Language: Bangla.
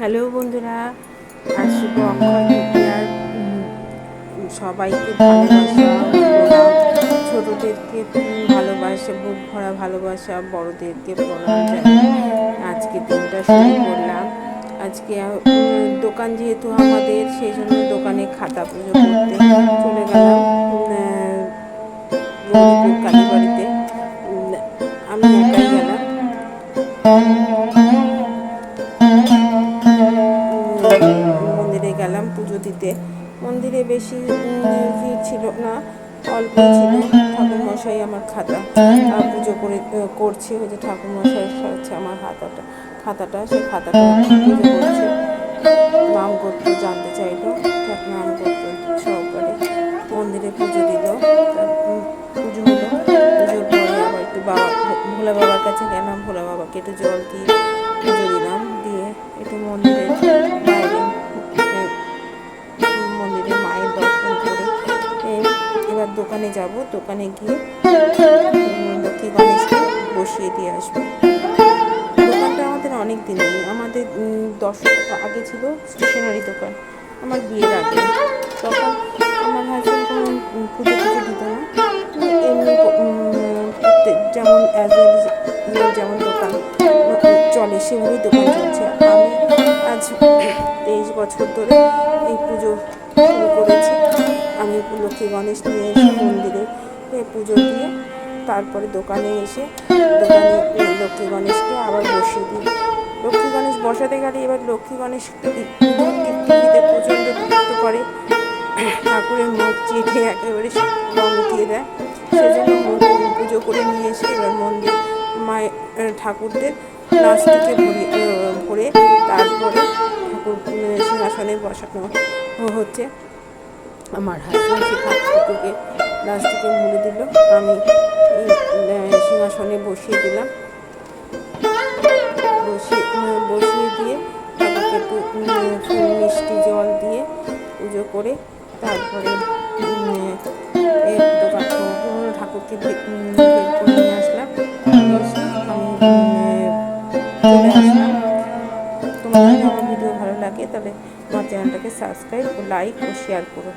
হ্যালো বন্ধুরা আজ শুভ অক্ষয় সবাইকে ছোটদেরকে উম, ভালোবাসা বুক ভরা ভালোবাসা বড়দেরকে আজকে দিনটা শুরু করলাম। আজকে দোকান যেহেতু আমাদের সেই জন্য দোকানে খাতা পুজো করতে চলে গেলাম। দিতে মন্দিরে বেশি ভিড় ছিল না অল্প ছিল। ঠাকুরমশাই আমার খাতা পুজো করে করছে ওই যে ঠাকুরমশাই হচ্ছে আমার হাতাটা খাতাটা, সেই খাতাটা পুজো করছে। নাম করতে জানতে চাইলো নাম করতে সহকারে মন্দিরে পুজো দিল পুজো হলো। পুজোর পরে আবার একটু বাবা ভোলা বাবার কাছে গেলাম, ভোলা বাবাকে একটু জল দিয়ে দোকানে যাব দোকানে গিয়ে লক্ষ্মী গণেশকে বসিয়ে দিয়ে আসব। দোকানটা আমাদের অনেক দিনই আমাদের দশ আগে ছিল স্টেশনারি দোকান আমার বিয়ের আগে। তখন আমার হাজব্যান্ড কোনো উম, পুজো দিত না। এমনি যেমন যেমন দোকান চলে সেভাবেই দোকান চলছে। আমি আজ তেইশ বছর ধরে এই পুজো শুরু করেছি। আমি লক্ষ্মী গণেশ নিয়ে এসে মন্দিরে পুজো দিয়ে তারপরে দোকানে এসে দোকানে লক্ষ্মী গণেশকে আবার বসিয়ে দিই লক্ষ্মী গণেশ বসাতে গেলে এবার লক্ষ্মী গণেশ টিভিতে প্রচণ্ড বিরক্ত করে। ঠাকুরের মুখ চেটে একেবারে রং উঠিয়ে দেয়। সেজন্য পুজো করে নিয়ে এসে এবার মন্দির মায়ের ঠাকুরদের প্লাস্টিকে ভরে ভরে তারপরে ঠাকুর সিংহাসনে বসানো হচ্ছে। আমার হাজব্যান্ড সে ঠাকুরকে প্লাস্টিকে মুড়ে দিল। আমি সিংহাসনে বসিয়ে দিলাম। বসিয়ে বসিয়ে দিয়ে ঠাকুরকে একটু মিষ্টি জল দিয়ে পুজো করে তারপরে ঠাকুরকে নিয়ে আসলাম। আমি ভালো লাগে তাহলে আমার চ্যানেলটাকে সাবস্ক্রাইব লাইক ও শেয়ার করো।